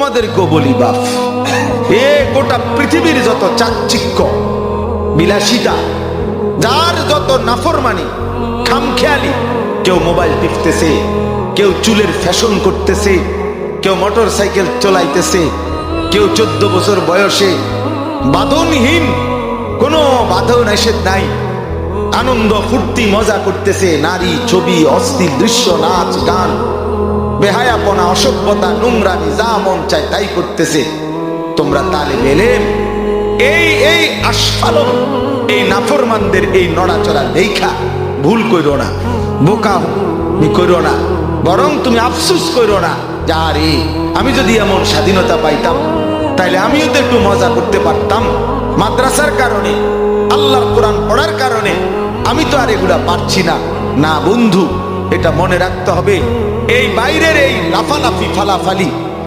তোমাদেরকেও বলি বাপ এ গোটা পৃথিবীর যত চাকচিক্য, বিলাসিতা, যার যত নাফরমানি, খামখেয়ালি, কেউ মোবাইল টিপতেছে, কেউ চুলের ফ্যাশন করতেছে, কেউ মোটর সাইকেল চলাইতেছে, কেউ চোদ্দ বছর বয়সে বাঁধনহীন, কোনো বাধন নিষেধ নাই, আনন্দ, ফুর্তি, মজা করতেছে, নারী, ছবি অস্থির দৃশ্য, নাচ, গান বেহায়াপনা অসভ্যতা, নোংরামি, যা মন চায় তাই করতেছে। তোমরা তালে মেলে। এই এই আস্ফালন, এই নাফরমানদের এই নড়াচড়া দেখা ভুল কইরো না, বোকা নি কইরো না, বরং তুমি আফসুস কইরো না যে আরে, আমি যদি এমন স্বাধীনতা পাইতাম, তাইলে আমিও তো একটু মজা করতে পারতাম। মাদ্রাসার কারণে, আল্লাহর কোরআন পড়ার কারণে, আমি তো আর এগুলা পারছি না। না বন্ধু এটা মনে রাখতে হবে। এই বাইরের এই লাফালাফি ফালাফালি